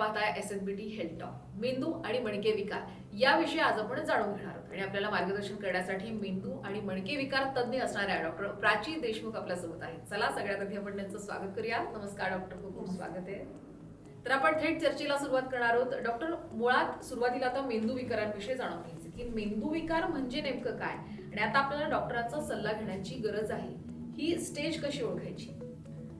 पाहताय S N B T health talk मेंदू आणि मणके विकार. याविषयी आज आपण जाणून घेणार आहोत. आणि आपल्याला मार्गदर्शन करण्यासाठी मेंदू आणि मणके विकार तज्ज्ञ असणाऱ्या डॉक्टर प्राची देशमुख आपल्यासोबत आहेत. चला सगळ्यात आधी आपण त्यांचं स्वागत करूया. नमस्कार डॉक्टर. खूप खूप स्वागत आहे. तर आपण थेट चर्चेला सुरुवात करणार आहोत. डॉक्टर मुळात सुरुवातीला आता मेंदू विकारांविषयी जाणून घ्यायचं की मेंदू विकार म्हणजे नेमकं काय? आणि आता आपल्याला डॉक्टरांचा सल्ला घेण्याची गरज आहे. ही स्टेज कशी ओळखायची?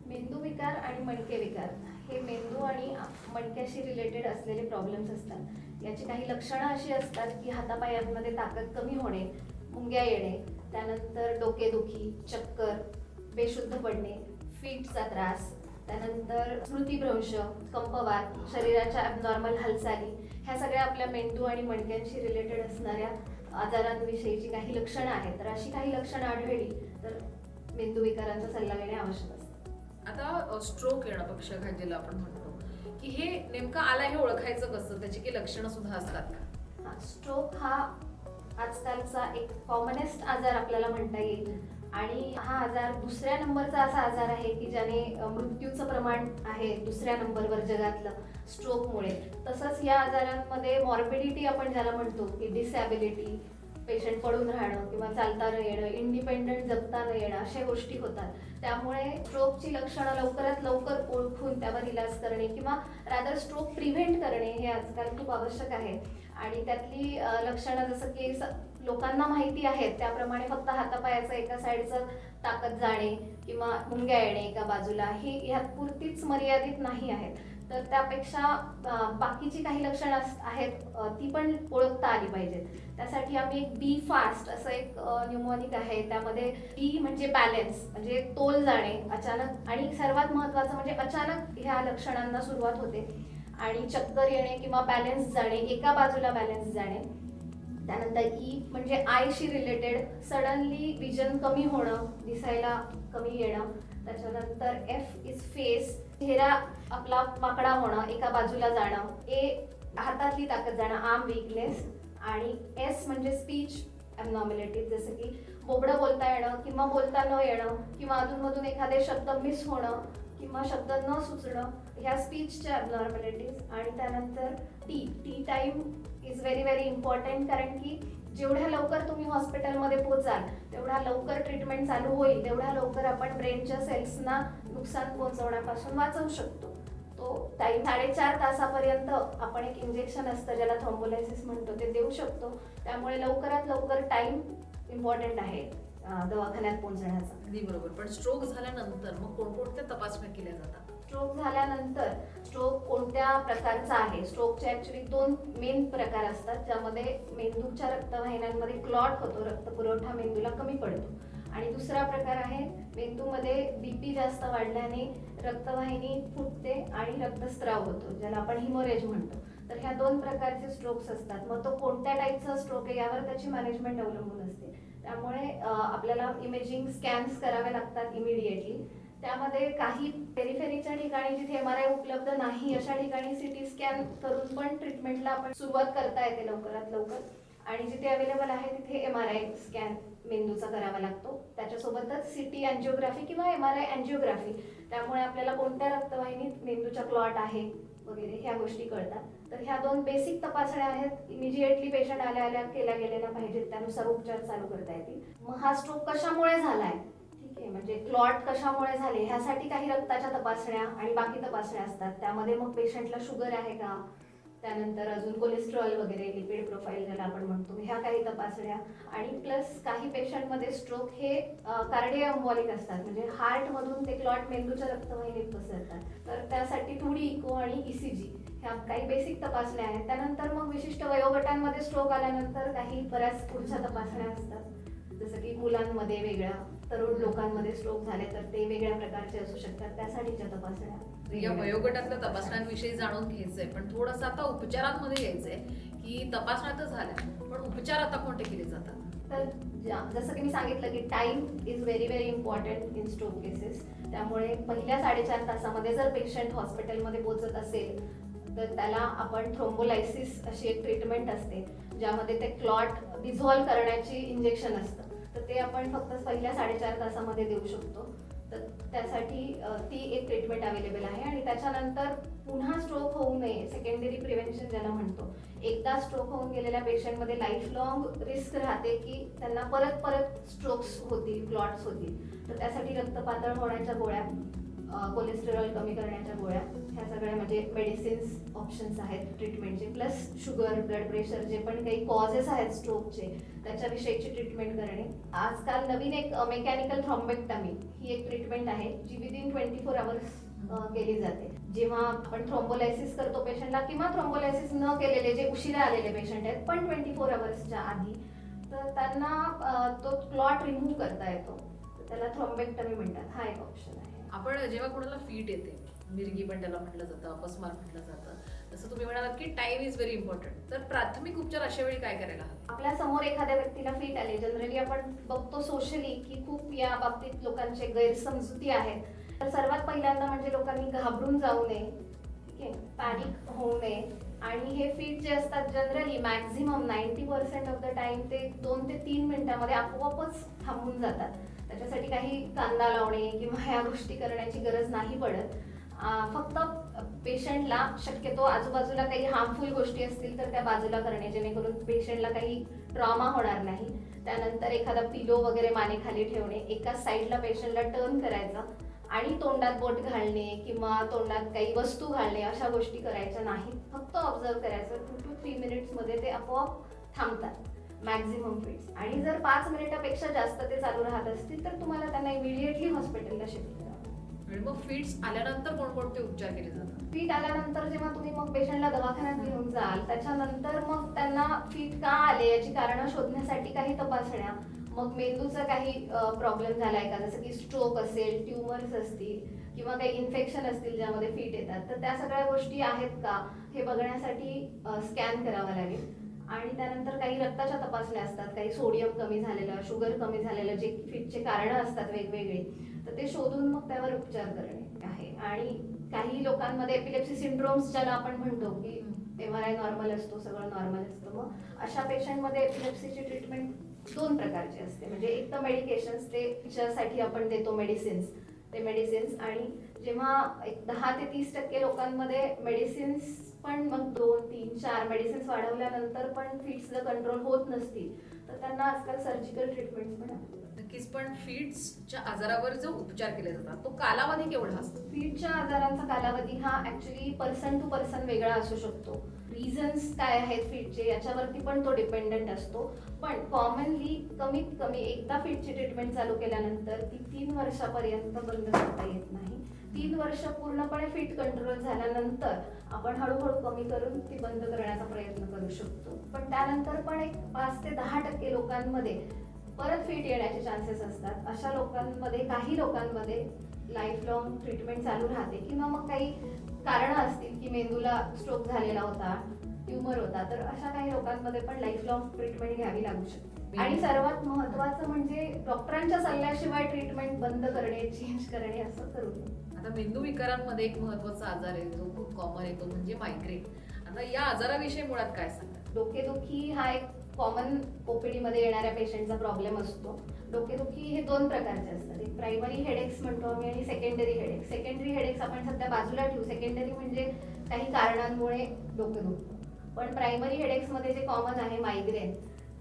मेंदू विकार आणि मणके विकार. हे मेंदू आणि मणक्याशी रिलेटेड असलेले प्रॉब्लेम्स असतात. याची काही लक्षणं अशी असतात की हातापायांमध्ये ताकद कमी होणे मुंग्या येणे त्यानंतर डोकेदुखी चक्कर बेशुद्ध पडणे फीटचा त्रास त्यानंतर स्मृतिभ्रंश कंपवात शरीराच्या ॲबनॉर्मल हालचाली ह्या सगळ्या आपल्या मेंदू आणि मणक्यांशी रिलेटेड असणाऱ्या आजारांविषयीची काही लक्षणं आहेत. तर अशी काही लक्षणं आढळली तर मेंदू विकारांचा सल्ला घेणे आवश्यक असते. आता स्ट्रोक येणं पक्षाघात ज्याला आपण म्हणतो. की हे नेमकं आलं हे ओळखायचं कसं? त्याची काही लक्षणं सुद्धा असतात का? स्ट्रोक हा आजकालचा एक कॉमनेस्ट आजार आपल्याला म्हणता येईल. आणि हा आजार दुसऱ्या नंबरचा असा आजार आहे की ज्याने मृत्यूचं प्रमाण आहे दुसऱ्या नंबरवर जगातलं स्ट्रोकमुळे तसंच या आजारांमध्ये मॉर्बिडिटी आपण ज्याला म्हणतो की डिसॅबिलिटी पेशंट पडून राहणं किंवा चालता न येणं इंडिपेंडंट जगता न येणं अशा गोष्टी होतात. त्यामुळे स्ट्रोकची लक्षणं लवकरात लवकर ओळखून त्यावर इलाज करणे किंवा रादर स्ट्रोक प्रिव्हेंट करणे हे आजकाल खूप आवश्यक आहे. आणि त्यातली लक्षणं जसं की स- लोकांना माहिती आहेत त्याप्रमाणे फक्त हातापायाचं एका साईडचं ताकद जाणे किंवा मुंग्या येणे एका बाजूला ही ह्यात पुरतीच मर्यादित नाही आहेत. तर त्यापेक्षा बाकीची काही लक्षणं अस- आहेत ती पण ओळखता आली पाहिजेत. त्यासाठी आम्ही एक बी फास्ट असं एक न्यूमॉनिक आहे. त्यामध्ये बी म्हणजे बॅलेन्स म्हणजे तोल जाणे अचानक आणि सर्वात महत्त्वाचं म्हणजे अचानक ह्या लक्षणांना सुरुवात होते. आणि चक्कर येणे किंवा बॅलन्स जाणे एका बाजूला बॅलन्स जाणे. त्यानंतर ई म्हणजे आयशी रिलेटेड सडनली विजन कमी होणं दिसायला कमी येणं. त्याच्यानंतर एफ इज फेस चेहरा आपला माकडा होणं एका बाजूला जाणं ए हातातली ताकद जाणं आर्म वीकनेस आणि एस म्हणजे स्पीच ॲबनॉमिलिटी जसं की बोबडं बोलता येणं किंवा बोलता न येणं किंवा अधूनमधून एखादे शब्द मिस होणं किंवा शब्द न सुचणं ह्या स्पीचच्या ॲबनॉर्मॅलिटीज आणि त्यानंतर T T time is very very important कारण की जेवढ्या लवकर तुम्ही हॉस्पिटलमध्ये पोचाल तेवढ्या लवकर ट्रीटमेंट चालू होईल तेवढ्या लवकर आपण ब्रेनच्या सेल्सना नुकसान पोहोचवण्यापासून वाचवू शकतो. तो टाईम साडेचार तासापर्यंत आपण एक इंजेक्शन असतं ज्याला थ्रोम्बोलायसिस म्हणतो ते देऊ शकतो. त्यामुळे लवकरात लवकर टाईम इम्पॉर्टंट आहे दवाखान्यात पोहोचण्याचा. अगदी बरोबर. पण स्ट्रोक झाल्यानंतर मग कोणकोणत्या तपासण्या केल्या जातात? स्ट्रोक झाल्यानंतर स्ट्रोक कोणत्या प्रकारचा आहे? स्ट्रोकचे ॲक्च्युली दोन मेन प्रकार असतात ज्यामध्ये मेंदूच्या रक्तवाहिन्यांमध्ये क्लॉट होतो रक्तपुरवठा मेंदूला कमी पडतो. आणि दुसरा प्रकार आहे मेंदूमध्ये बी पी जास्त वाढल्याने रक्तवाहिनी फुटते आणि रक्तस्राव होतो ज्याला आपण हिमोरेज म्हणतो. तर ह्या दोन प्रकारचे स्ट्रोक्स असतात. मग तो कोणत्या टाईपचा स्ट्रोक आहे यावर त्याची मॅनेजमेंट अवलंबून असते. त्यामुळे आपल्याला इमेजिंग स्कॅन्स करावे लागतात इमिडिएटली त्यामध्ये काही पेरिफेरीच्या ठिकाणी जिथे एम आर आय उपलब्ध नाही अशा ठिकाणी सिटी स्कॅन करून पण ट्रीटमेंटला आपण सुरुवात करता येते लवकरात लवकर. आणि जिथे अवेलेबल आहे तिथे एम आर आय स्कॅन मेंदूचा करावा लागतो. त्याच्यासोबतच सिटी अँजिओग्राफी किंवा एम आर आय अँजिओग्राफी त्यामुळे आपल्याला कोणत्या रक्तवाहिनीत मेंदूच्या क्लॉट आहे वगैरे ह्या गोष्टी कळतात. तर ह्या दोन बेसिक तपासण्या आहेत. इमिजिएटली पेशंट आल्या आल्या केल्या गेलेल्या पाहिजेत. त्यानुसार उपचार चालू करता येतील. मग हा स्ट्रोक कशामुळे झालाय? म्हणजे क्लॉट कशामुळे झाले ह्यासाठी काही रक्ताच्या तपासण्या आणि बाकी तपासण्या असतात. त्यामध्ये मग पेशंटला शुगर आहे का? त्यानंतर अजून कोलेस्ट्रॉल वगैरे लिपिड प्रोफाईल ज्याला आपण म्हणतो ह्या काही तपासण्या. आणि प्लस काही पेशंटमध्ये स्ट्रोक हे कार्डिओम्बॉलिक असतात. म्हणजे हार्टमधून ते क्लॉट मेंदूच्या रक्तवाहिनीत पसरतात. तर त्यासाठी थोडी इको आणि ईसीजी ह्या काही बेसिक तपासण्या आहेत. त्यानंतर मग विशिष्ट वयोगटांमध्ये स्ट्रोक आल्यानंतर काही बऱ्याच पुढच्या तपासण्या असतात. जसं की मुलांमध्ये वेगळ्या तरुण लोकांमध्ये स्ट्रोक झाले तर ते वेगळ्या प्रकारचे असू शकतात. त्यासाठीच्या तपासण्या या वयोगटातल्या तपासण्यांविषयी जाणून घ्यायचंय. पण थोडंसं आता उपचारांमध्ये यायचंय की तपासण्या तर झाल्या पण उपचार आता कोणते केले जातात? तर जसं की मी सांगितलं की time is very very important in stroke cases त्यामुळे पहिल्या साडेचार तासामध्ये जर पेशंट हॉस्पिटलमध्ये पोहोचत असेल तर त्याला आपण थ्रोम्बोलायसिस अशी एक ट्रीटमेंट असते ज्यामध्ये ते क्लॉट डिझॉल्व करण्याची इंजेक्शन असतं. तर ते आपण फक्त पहिल्या साडेचार तासामध्ये देऊ शकतो. तर त्यासाठी ती एक ट्रीटमेंट अवेलेबल आहे आणि त्याच्यानंतर पुन्हा स्ट्रोक होऊ नये सेकंडरी प्रिव्हेन्शन ज्याला म्हणतो. एकदा स्ट्रोक होऊन गेलेल्या पेशंटमध्ये लाईफ लॉंग रिस्क राहते की त्यांना परत परत स्ट्रोक्स होतील क्लॉट्स होतील. तर त्यासाठी रक्तपातळ होण्याच्या गोळ्या कोलेस्टेरॉल कमी करण्याच्या गोळ्या. ह्या सगळ्या म्हणजे मेडिसिन्स ऑप्शन्स आहेत ट्रीटमेंटचे प्लस शुगर ब्लड प्रेशर जे पण काही कॉजेस आहेत स्ट्रोकचे त्याच्याविषयीची ट्रीटमेंट करणे. आजकाल नवीन एक मेकॅनिकल थ्रॉम्बेक्टमी ही एक ट्रीटमेंट आहे जी विदिन ट्वेंटी फोर आवर्स केली जाते. जेव्हा आपण थ्रोम्बोलायसिस करतो पेशंटला किंवा थ्रोम्बोलायसिस न केलेले जे उशिरा आलेले पेशंट आहेत पण ट्वेंटी फोर आवर्सच्या आधी तर त्यांना तो क्लॉट रिमूव्ह करता येतो. तर त्याला थ्रोम्बेक्टमी म्हणतात. हा एक ऑप्शन आहे. आपण जेव्हा कोणाला फीट येते मिरगी पण त्याला म्हटलं जातं अपस्मार म्हटलं जातं तसं तुम्ही म्हणालात की टाइम इज व्हेरी इम्पॉर्टंट तर प्राथमिक उपचार अशा वेळी काय करायला हवे? आपल्यासमोर एखाद्या व्यक्तीला फिट आले जनरली आपण बघतो सोशली की खूप या बाबतीत लोकांचे गैरसमजुती आहेत. तर सर्वात पहिल्यांदा म्हणजे लोकांनी घाबरून जाऊ नये ठीक आहे पॅनिक होऊ नये. आणि हे फिट जे असतात generally maximum ninety percent of the time ते दोन ते तीन मिनिटामध्ये आपोआपच थांबून जातात. त्याच्यासाठी काही कांदा लावणे किंवा ह्या गोष्टी करण्याची गरज नाही पडत. फक्त पेशंटला शक्यतो आजूबाजूला काही हार्मफुल गोष्टी असतील तर त्या बाजूला करणे जेणेकरून पेशंटला काही ट्रॉमा होणार नाही. त्यानंतर एखादा पिलो वगैरे मानेखाली ठेवणे एकाच साईडला पेशंटला टर्न करायचा आणि तोंडात बोट घालणे किंवा तोंडात काही वस्तू घालणे अशा गोष्टी करायच्या नाहीत फक्त ऑब्झर्व करायचं. टू टू थ्री मिनिट्समध्ये ते आपोआप थांबतात. मॅक्झिमम फिट्स आणि जर पाच मिनिटापेक्षा जास्त ते चालू राहत असतील तर तुम्हाला त्यांना इमिडिएटली हॉस्पिटलला शिफ्ट करावं मग फिट्स आल्यानंतर कोणकोणते उपचार केले जातात? फीट आल्यानंतर जेव्हा तुम्ही मग पेशंटला दवाखान्यात घेऊन जाल त्याच्यानंतर मग त्यांना फीट का आले याची कारणं शोधण्यासाठी काही तपासण्या. मग मेंदूचा काही प्रॉब्लेम झालाय का? जसं की स्ट्रोक असेल ट्युमर्स असतील किंवा काही इन्फेक्शन असतील ज्यामध्ये फीट येतात तर त्या सगळ्या गोष्टी आहेत का? हे बघण्यासाठी स्कॅन करावा लागेल. आणि त्यानंतर काही रक्ताच्या तपासण्या असतात काही सोडियम कमी झालेलं शुगर कमी झालेलं जे फिटचे कारणं असतात वेगवेगळी तर ते शोधून मग त्यावर उपचार करणे आहे. आणि काही लोकांमध्ये एपिलेप्सी सिंड्रोम्स ज्याला आपण म्हणतो की एम आर आय नॉर्मल असतो सगळं नॉर्मल असतं. मग अशा पेशंटमध्ये एपिलेप्सीची ट्रीटमेंट दोन प्रकारची असते. म्हणजे एक तर मेडिकेशन्स ते तिच्यासाठी आपण देतो मेडिसिन्स ते मेडिसिन्स आणि जेव्हा एक दहा ते तीस टक्के लोकांमध्ये मेडिसिन्स पण मग दोन तीन चार मेडिसिन्स वाढवल्यानंतर पण फिट्स जर कंट्रोल होत नसतील. तर त्यांना आजकाल सर्जिकल ट्रीटमेंट पण नक्कीच पण फिट्सच्या आजारावर जो उपचार केले जातात तो कालावधी केवढा असतो? फीटच्या आजारांचा कालावधी हा ऍक्च्युली पर्सन टू पर्सन वेगळा असू शकतो. रिझन्स काय आहेत फीटचे याच्यावरती पण तो डिपेंडंट असतो. पण कॉमनली कमीत कमी एकदा फीटची ट्रीटमेंट चालू केल्यानंतर ती तीन वर्षापर्यंत बंद करता येत नाही. तीन वर्ष पूर्णपणे फिट कंट्रोल झाल्यानंतर आपण हळूहळू कमी करून ती बंद करण्याचा प्रयत्न करू शकतो. पण त्यानंतर पण एक पाच ते दहा टक्के लोकांमध्ये परत फिट येण्याचे चान्सेस असतात. अशा लोकांमध्ये काही लोकांमध्ये लाईफ लॉंग ट्रीटमेंट चालू राहते. किंवा मग काही कारणं असतील की मेंदूला स्ट्रोक झालेला होता ट्युमर होता तर अशा काही लोकांमध्ये पण लाईफ लॉंग ट्रीटमेंट घ्यावी लागू शकते. आणि सर्वात महत्वाचं म्हणजे डॉक्टरांच्या सल्ल्याशिवाय ट्रीटमेंट बंद करणे चेंज करणे असं करू नये. आता मेंदू विकारांमध्ये एक महत्त्वाचा आजार आहे जो खूप कॉमन येतो म्हणजे मायग्रेन आता या आजाराविषयी मुळात काय सांगतात डोकेदुखी हा एक कॉमन ओपीडीमध्ये येणाऱ्या पेशंटचा प्रॉब्लेम असतो. डोकेदुखी हे दोन प्रकारचे असतात. एक प्रायमरी हेडेक्स म्हणतो आम्ही आणि सेकंडरी हेडेक्स सेकंडरी हेडेक्स आपण सध्या बाजूला ठेवू. सेकंडरी म्हणजे काही कारणांमुळे डोके दुखतं पण प्रायमरी हेडेक्समध्ये जे कॉमन आहे मायग्रेन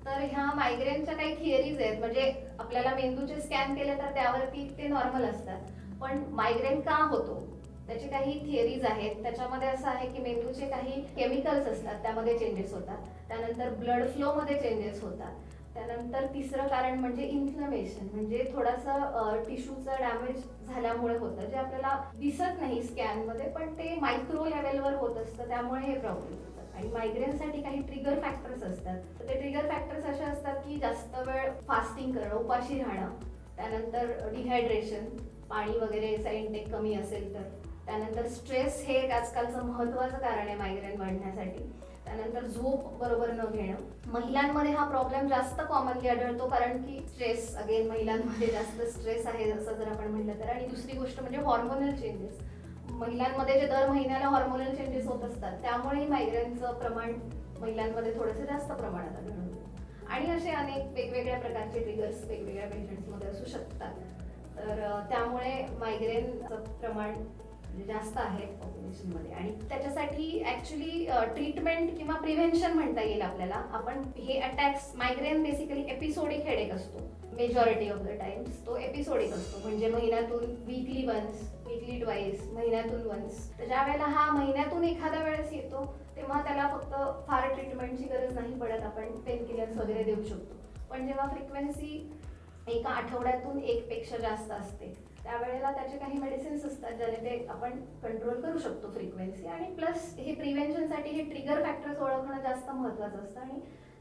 तर ह्या मायग्रेनच्या काही थिअरीज आहेत. म्हणजे आपल्याला मेंदूचे स्कॅन केले तर त्यावरती ते नॉर्मल असतात. पण मायग्रेन का होतो? त्याचे काही थिअरीज आहेत. त्याच्यामध्ये असं आहे की मेंदूचे काही केमिकल्स असतात त्यामध्ये चेंजेस होतात. त्यानंतर ब्लड फ्लो मध्ये चेंजेस होतात. त्यानंतर तिसरं कारण म्हणजे इन्फ्लमेशन म्हणजे थोडासा टिश्यूचं डॅमेज झाल्यामुळे होतं जे आपल्याला दिसत नाही स्कॅनमध्ये पण ते मायक्रो लेवलवर होत असतं त्यामुळे हे प्रॉब्लेम होतात आणि मायग्रेनसाठी काही ट्रिगर फॅक्टर्स असतात. तर ते ट्रिगर फॅक्टर्स असे असतात की जास्त वेळ फास्टिंग करणं उपाशी राहणं त्यानंतर डिहायड्रेशन पाणी वगैरेचा इंटेक कमी असेल तर. त्यानंतर स्ट्रेस हे एक आजकालचं महत्त्वाचं कारण आहे मायग्रेन वाढण्यासाठी. त्यानंतर झोप बरोबर न घेणं. महिलांमध्ये हा प्रॉब्लेम जास्त कॉमनली आढळतो कारण की स्ट्रेस अगेन महिलांमध्ये जास्त स्ट्रेस आहे असं जर आपण म्हटलं तर. आणि दुसरी गोष्ट म्हणजे हॉर्मोनल चेंजेस महिलांमध्ये जे दर महिन्याला हॉर्मोनल चेंजेस होत असतात त्यामुळेही मायग्रेनचं प्रमाण महिलांमध्ये थोडंसं जास्त प्रमाणात आढळतं. आणि असे अनेक वेगवेगळ्या प्रकारचे ट्रिगर्स वेगवेगळ्या पेशंट्समध्ये असू शकतात. तर त्यामुळे मायग्रेनचं प्रमाण म्हणजे जास्त आहेत पॉप्युलेशनमध्ये आणि त्याच्यासाठी ॲक्च्युली ट्रीटमेंट किंवा प्रिव्हेन्शन म्हणता येईल आपल्याला. आपण हे attacks migraine basically episodic headache असतो. मेजॉरिटी ऑफ द टाइम्स तो एपिसोडिक असतो. म्हणजे महिन्यातून वीकली वन्स वीकली ट्वाईस महिन्यातून वन्स तर ज्या वेळेला हा महिन्यातून एखाद्या वेळेस येतो तेव्हा त्याला फक्त फार ट्रीटमेंटची गरज नाही पडत. आपण पेन किलर्स वगैरे देऊ शकतो. पण जेव्हा फ्रिक्वेन्सी एका आठवड्यातून एकपेक्षा जास्त असते त्यावेळेला त्याचे काही मेडिसिन्स असतात ज्याने ते आपण कंट्रोल करू शकतो फ्रिक्वेन्सी आणि प्लस हे प्रिव्हेन्शनसाठी हे ट्रिगर फॅक्टर्स ओळखणं जास्त महत्त्वाचं असतं आणि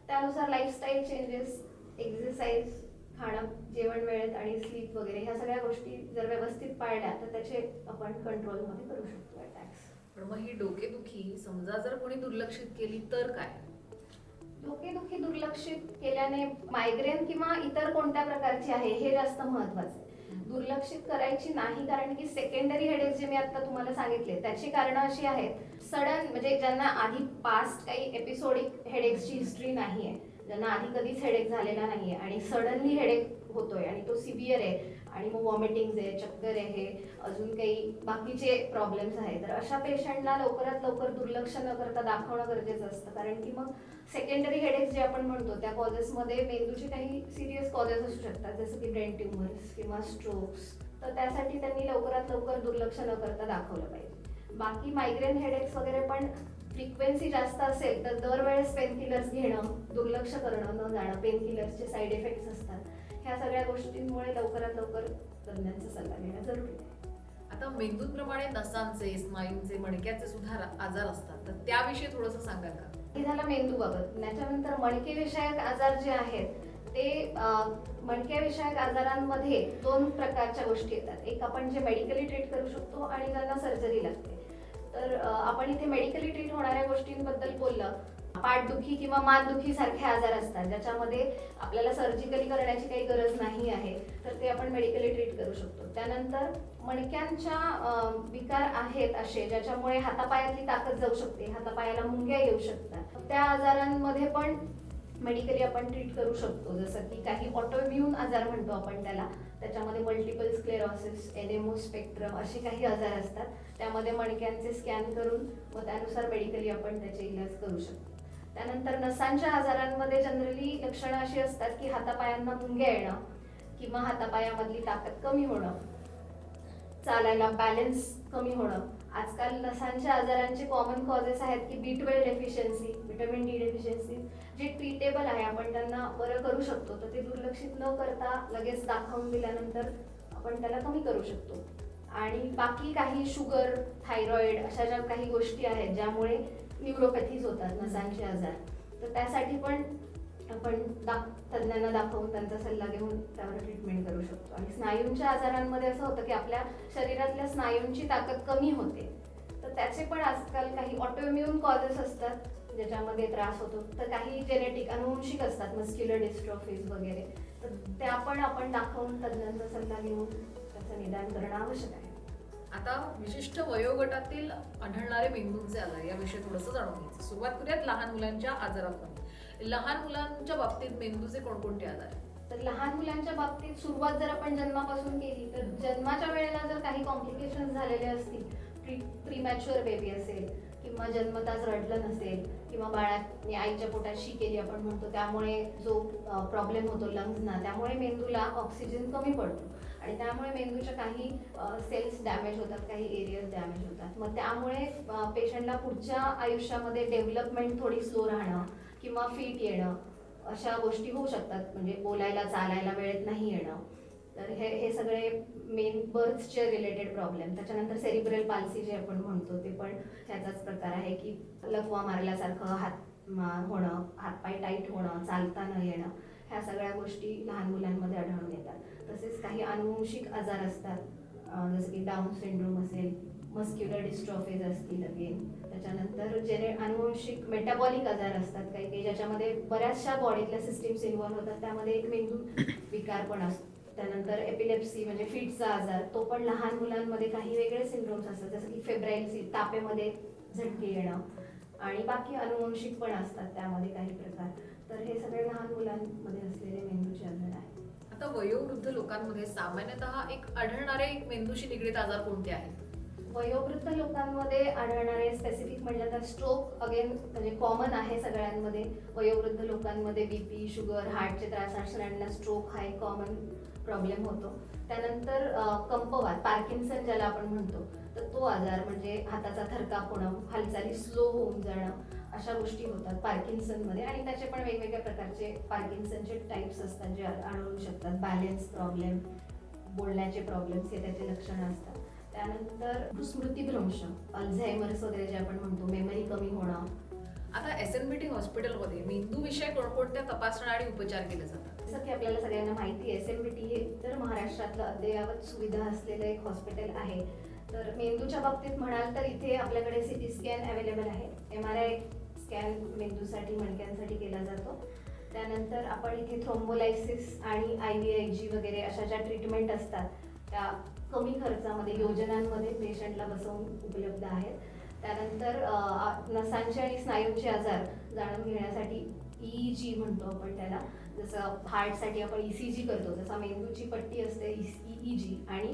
त्यानुसार लाईफस्टाईल चेंजेस एक्झरसाईज खाणं जेवण वेळेत आणि स्लीप वगैरे ह्या सगळ्या गोष्टी जर व्यवस्थित पाळल्या तर त्याचे आपण कंट्रोलमध्ये करू शकतो अटॅक्स पण मग ही डोकेदुखी समजा जर कोणी दुर्लक्षित केली तर काय? डोकेदुखी दुर्लक्षित केल्याने मायग्रेन किंवा इतर कोणत्या प्रकारची आहे हे जास्त महत्वाचं आहे. दुर्लक्षित करायची नाही कारण की सेकंडरी हेडेक जे मी आता तुम्हाला सांगितले त्याची कारणं अशी आहेत. सडन म्हणजे ज्यांना आधी पास्ट काही एपिसोडिक हेडेक्सची हिस्ट्री नाही आहे ज्यांना आधी कधीच हेडेक झालेला नाही आहे आणि सडनली हेडेक होतोय आणि तो सिव्हिअर आहे आणि मग वॉमिटिंग आहे चक्कर आहे अजून काही बाकीचे प्रॉब्लेम्स आहेत. तर अशा पेशंटला लवकरात लवकर दुर्लक्ष न करता दाखवणं गरजेचं असतं. कारण की मग सेकंडरी हेडेक्स जे आपण म्हणतो त्या कॉजेसमध्ये मेंदूचे काही सिरियस कॉजेस असू शकतात. जसं की ब्रेन ट्युमर्स किंवा स्ट्रोक्स तर त्यासाठी त्यांनी लवकरात लवकर दुर्लक्ष न करता दाखवलं पाहिजे. बाकी मायग्रेन हेडेक्स वगैरे पण फ्रिक्वेन्सी जास्त असेल तर दरवेळेस पेनकिलर्स घेणं दुर्लक्ष करणं न जाणं. पेनकिलर्सचे साईड इफेक्ट्स असतात. ह्या सगळ्या गोष्टींमुळे लवकरात लवकर तज्ञांचा सल्ला घेणं जरुरी आहे. आता मेंदूप्रमाणे नसांचे स्नायूंचे मणक्याचे सुद्धा आजार असतात. तर त्याविषयी थोडंसं सांगाल का? हे झालं मेंदूबाबत त्याच्यानंतर मणके विषयक आजार जे आहेत ते अं, मणके विषयक आजारांमध्ये दोन प्रकारच्या गोष्टी येतात. एक आपण जे मेडिकली ट्रीट करू शकतो आणि ज्यांना सर्जरी लागते. तर आपण इथे मेडिकली ट्रीट होणाऱ्या गोष्टींबद्दल बोललं पाठदुखी किंवा मानदुखी सारखे आजार असतात ज्याच्यामध्ये आपल्याला सर्जिकली करण्याची काही गरज नाही आहे तर ते आपण मेडिकली ट्रीट करू शकतो. त्यानंतर मणक्यांच्या विकार आहेत असे ज्याच्यामुळे हातापायातली ताकद जाऊ शकते हातापायाला मुंग्या येऊ शकतात. त्या आजारांमध्ये पण मेडिकली आपण ट्रीट करू शकतो. जसं की काही ऑटोम्युन आजार म्हणतो आपण त्याला त्याच्यामध्ये मल्टिपल स्क्लेरॉसिस एडेमोस्पेक्ट्रम असे काही आजार असतात. त्यामध्ये मणक्यांचे स्कॅन करून व त्यानुसार मेडिकली आपण त्याचे इलाज करू शकतो. त्यानंतर नसांच्या आजारांमध्ये जनरली लक्षणं अशी असतात की हातापायांना मुंग्या येणं किंवा हातापायामधली ताकद कमी होणं चालायला बॅलन्स कमी होणं. आजकाल नसांच्या आजारांचे कॉमन कॉजेस आहेत की B twelve deficiency vitamin D deficiency जे ट्रीटेबल आहे आपण त्यांना बरं करू शकतो. तर ते दुर्लक्षित न करता लगेच दाखवून दिल्यानंतर आपण त्याला कमी करू शकतो. आणि बाकी काही शुगर थायरॉईड अशा ज्या काही गोष्टी आहेत ज्यामुळे न्यूरोपॅथीज होतात नसांचे आजार. तर त्यासाठी पण आपण दाख तज्ज्ञांना दाखवून त्यांचा सल्ला घेऊन त्यावर ट्रीटमेंट करू शकतो. आणि स्नायूंच्या आजारांमध्ये असं होतं की आपल्या शरीरातल्या स्नायूंची ताकद कमी होते. तर त्याचे पण आजकाल काही ऑटोइम्युन कॉजेस असतात ज्याच्यामध्ये त्रास होतो. तर काही जेनेटिक अनुवंशिक असतात मस्क्युलर डिस्ट्रॉफीज वगैरे. तर त्या पण आपण दाखवून तज्ज्ञांचा सल्ला घेऊन त्याचं निदान करणं आवश्यक आहे. आता विशिष्ट वयोगटातील आढळणारे मेंदूंचे आजार याविषयी थोडंसं जाणून घ्यायचं. सुरुवात करूयात लहान मुलांच्या आजारापासून लहान मुलांच्या बाबतीत मेंदूचे कोणकोणते आजार? आहेत तर लहान मुलांच्या बाबतीत सुरुवात जर आपण जन्मापासून केली तर जन्माच्या वेळेला जर काही कॉम्प्लिकेशन झालेले असतील प्री प्रीमॅच्युअर बेबी असेल किंवा जन्मताच रडलं नसेल किंवा बाळाने आईच्या पोटात शी केली आपण म्हणतो त्यामुळे जो प्रॉब्लेम होतो लंग्सना त्यामुळे मेंदूला ऑक्सिजन कमी पडतो. आणि त्यामुळे मेंदूच्या काही सेल्स डॅमेज होतात काही एरियाज डॅमेज होतात. मग त्यामुळे पेशंटला पुढच्या आयुष्यामध्ये डेव्हलपमेंट थोडी स्लो राहणं किंवा फिट येणं अशा गोष्टी होऊ शकतात. म्हणजे बोलायला चालायला वेळेत नाही येणं. तर हे हे सगळे मेन बर्थचे रिलेटेड प्रॉब्लेम त्याच्यानंतर सेरिब्रल पाल्सी जे आपण म्हणतो ते पण ह्याचाच प्रकार आहे की लकवा मारल्यासारखं हात होणं हातपाय टाईट होणं चालता न येणं. ह्या सगळ्या गोष्टी लहान मुलांमध्ये आढळून येतात. तसेच काही अनुवंशिक आजार असतात. जसं की डाऊन सिंड्रोम असेल मस्क्युलर डिस्ट्रॉफीज असतील अगेन त्याच्यानंतर जेने अनुवंशिक मेटाबॉलिक आजार असतात काही काही ज्याच्यामध्ये बऱ्याचशा बॉडीतल्या सिस्टीम्स इन्व्हॉल्व्ह होतात. त्यामध्ये एक मेंदू विकार पण असतो. त्यानंतर एपिलेप्सी म्हणजे फिटचा आजार. तो पण लहान मुलांमध्ये काही वेगळे सिंड्रोम्स असतात. जसं की फेब्राईलसी तापेमध्ये झटके येणं. आणि बाकी अनुवंशिक पण असतात त्यामध्ये काही प्रकार. तर हे सगळे लहान मुलांमध्ये असलेले मेंदूचे आजार आहेत. आता वयोवृद्ध लोकांमध्ये सामान्यतः एक आढळणारे एक मेंदूशी निगडीत आजार कोणते आहेत? वयोवृद्ध लोकांमध्ये आढळणारे स्पेसिफिक म्हटलं तर स्ट्रोक अगेन म्हणजे कॉमन आहे सगळ्यांमध्ये. वयोवृद्ध लोकांमध्ये बीपी शुगर हार्टचे त्रास असणाऱ्यांना स्ट्रोक हा एक कॉमन प्रॉब्लेम होतो. त्यानंतर अं, कंपवात पार्किन्सन ज्याला आपण म्हणतो तर तो आजार म्हणजे हाताचा थरकाप होणं हालचाली स्लो होऊन जाणं अशा गोष्टी होतात पार्किन्सनमध्ये. आणि त्याचे पण वेगवेगळ्या प्रकारचे पार्किन्सनचे टाईप्स असतात जे आढळू शकतात. बॅलेन्स प्रॉब्लेम बोलण्याचे प्रॉब्लेम्स हे त्याचे लक्षणं असतात. त्यानंतर स्मृतीभ्रंश अल्झायमर्स वगैरे जे आपण म्हणतो मेमरी कमी होणं. आता एस एन बी टी हॉस्पिटलमध्ये मेंदू विषय कोणकोणत्या तपासण्या आणि उपचार केले जातात? जसं की आपल्याला सगळ्यांना माहिती आहे एस एम बी टी हे तर महाराष्ट्रातलं अद्ययावत सुविधा असलेलं एक हॉस्पिटल आहे. तर मेंदूच्या बाबतीत म्हणाल तर इथे आपल्याकडे सी टी स्कॅन अवेलेबल आहे. एम आर आय स्कॅन मेंदूसाठी मणक्यांसाठी केला जातो. त्यानंतर आपण इथे थ्रोम्बोलायसिस आणि आय व्ही आय जी वगैरे अशा ज्या ट्रीटमेंट असतात त्या कमी खर्चामध्ये योजनांमध्ये पेशंटला बसवून उपलब्ध आहेत. त्यानंतर नसांचे आणि स्नायूंचे आजार जाणून घेण्यासाठी ई जी म्हणतो आपण त्याला. जसं हार्टसाठी आपण ई सी जी करतो जसा मेंदूची पट्टी असते ई ई जी आणि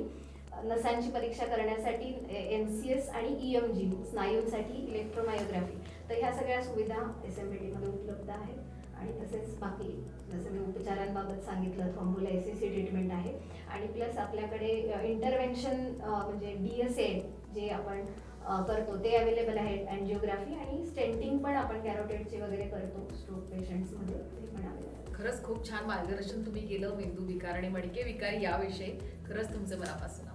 नसांची परीक्षा करण्यासाठी एन सी एस आणि ई एम जी स्नायूंसाठी इलेक्ट्रोमायोग्राफी तर ह्या सगळ्या सुविधा एस एम बी टीमध्ये उपलब्ध आहेत. आणि तसेच बाकी जसं मी उपचारांबाबत सांगितलं थ्रोम्बोलायसिस ट्रीटमेंट आहे. आणि प्लस आपल्याकडे इंटरव्हेन्शन म्हणजे डी एस ए जे आपण करतो ते अवेलेबल आहेत. अँजिओग्राफी आणि स्टेंटिंग पण आपण कॅरोटेडचे वगैरे करतो स्ट्रोक पेशंट्समध्ये ते पण अवेलेबल खरंच खूप छान मार्गदर्शन तुम्ही केलं मेंदू विकार आणि मणके विकार याविषयी. खरंच तुमचं मनापासून